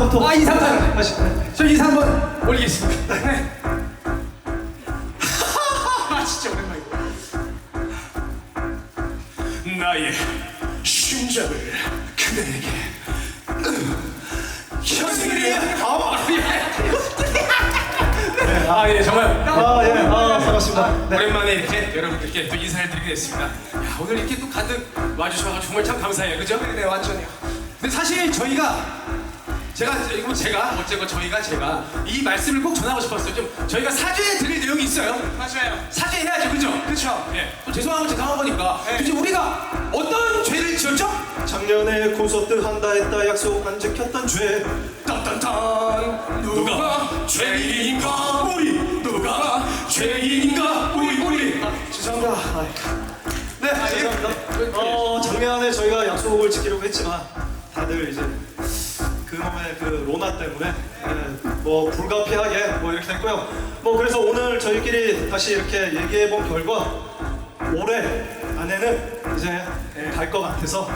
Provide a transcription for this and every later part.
한번 인사 인사부터. 아, 인사부터. 하시. 저 인사 한번 올리겠습니다. 네. 아 진짜 오랜만이고. 나의 심장을 그대에게 현승이야. 아, 예, 정말. 아, 예. 아, 반갑습니다. 네. 오랜만에 이렇게 여러분들께 또 인사를 드리게 됐습니다. 야, 오늘 이렇게 또 가득 와주셔서 정말 참 감사해요. 그죠? 네 완전히요. 근데 사실 저희가 제가 이거 제가 어쨌건 저희가 제가 이 말씀을 꼭 전하고 싶었어요. 좀 저희가 사죄해 드릴 내용이 있어요. 맞아요. 사죄해야죠, 그죠? 그쵸. 예. 또 죄송한 건 죄송한 거니까. 네. 도대체 우리가 어떤 죄를 지었죠? 작년에 콘서트 한다 했다 약속 안 지켰던 죄. 딴딴딴 누가 죄인인가 우리 누가 죄인인가 우리 우리 아, 죄송합니다. 아, 네, 죄송합니다. 어, 작년에 저희가 약속을 지키려고 했지만 다들 이제 그놈의 그 로나 때문에 예, 뭐 불가피하게 뭐 이렇게 됐고요. 뭐 그래서 오늘 저희끼리 다시 이렇게 얘기해 본 결과 올해 안에는 이제 갈 것 같아서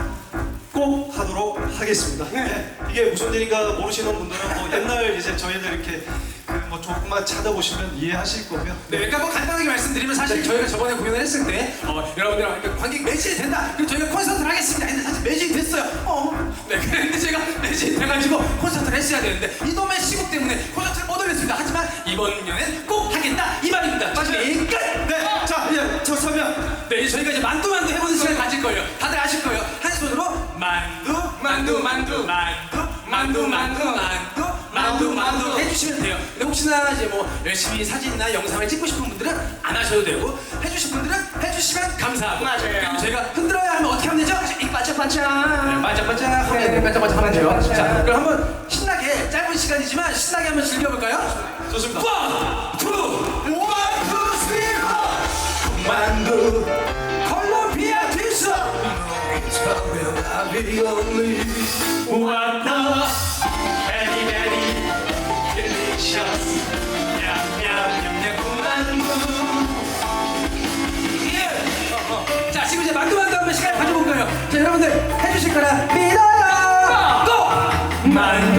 꼭 하도록 하겠습니다. 예, 이게 무슨 일인가 모르시는 분들은 뭐 옛날 이제 저희들 이렇게 그뭐 조금만 찾아보시면 이해하실 거고요. 네, 그러니까 뭐 사실 저희가 저번에 공연을 했을 때 어, 여러분들랑 이렇게 관객 매진이 된다. 그리고 저희가 콘서트를 하겠습니다. 근데 사실 매진이 됐어요. 어. 네, 그런데 제가 매진이 돼가지고 콘서트를 했어야 되는데 이놈의 시국 때문에 콘서트를 못 올렸습니다. 하지만 이번 공연은 꼭 하겠다 이 말입니다. 맞아요. 끝. 네, 자, 예, 저 서면 네, 저희가 이제 만두 만두 해보는 시간을 가질 거예요. 다들 아실 거예요. 한 손으로 만두, 만두, 만두, 만두, 만두, 만두, 만두, 만두, 만두 해주시면 혹시나 이제 뭐 열심히 사진이나 영상을 찍고 싶은 분들은 안 하셔도 되고 해주실 분들은 해주시면 감사하고. 맞아요. 그리고 저희가 흔들어야 하면 어떻게 하면 되죠? 이 반짝반짝. 네, 반짝반짝 하면 네, 반짝반짝 하면 돼요. 자, 그럼 한번 신나게 짧은 시간이지만 신나게 한번 즐겨볼까요? 좋습니다. 여러분들 해주실 거라 믿어요. 고! 만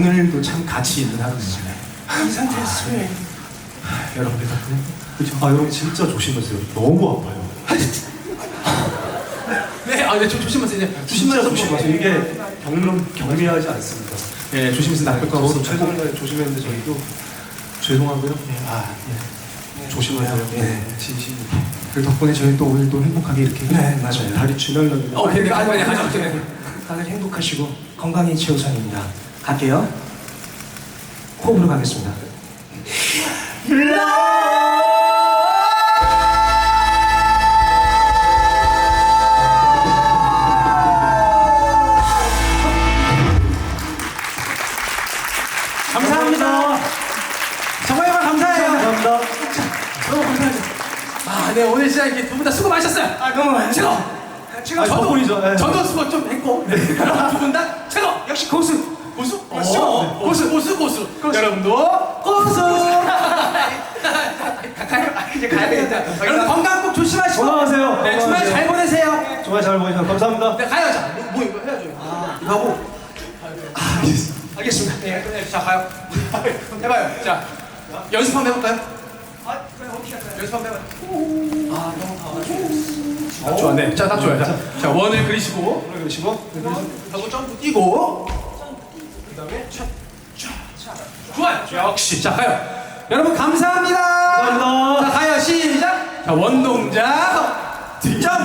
오늘도 참 가치 있는. 이 상태에서 왜? 여러분들 덕분에 그죠? 아, 여러분 진짜 조심하세요. 너무 아파요. 네, 아, 네, 좀 조심하세요. 네, 진짜 조심하세요. 조심하세요. 이게 경험 경미하지 않습니다. 네, 조심해서 나쁠 거 없어. 최선을 조심했는데 저희도 죄송하고요. 아, 예. 조심하세요. 네. 진심으로. 그 덕분에 저희 또 오늘 또 행복하게 이렇게. 네, 맞아요. 다리 쥐날라고. 어, 오케이, 네, 아니, 아니, 아니, 아니, 다들 행복하시고 건강이 최우선입니다. 갈게요. 호흡으로 가겠습니다. 감사합니다. 정말 감사해요. 감사합니다. 너무 감사합니다. 아, 네 오늘 진짜 이렇게 두 분 다 수고 많으셨어요. 아 너무 많아요. 최고. 최고. 아, 덕분이죠. 예. 저도 수고 좀 했고 두 분 다 최고. 역시 고수. 고수? 어, 어, 고수, 고수, 고수. 여러분도 고수. 가까이 아, 이제 가야 되겠다. 여러분 건강 꼭 조심하시고. 건강하세요. 네, 주말 잘 보내세요. 정말 잘 보이셔서 감사합니다. 네, 가요. 자, 뭐, 뭐 이거 해야죠. 아, 이거 하고. 아, 알겠습니다. 네, 네, 자, 가요. 해봐요. 자, 연습 한번 해볼까요? 아 그럼 어떻게 할까요? 연습 한번 해봐요. 아, 너무 가가지고. 딱 좋아, 네. 자, 딱 좋아요. 자, 자 원을 그리시고, 오늘 그러시고 하고 점프 뛰고, 그 다음에 촥, 촥, 촥. 좋아요. 역시. 자, 가요. 여러분, 감사합니다. 감사합니다. 자, 가요. 시작. 자, 원동작. 점프.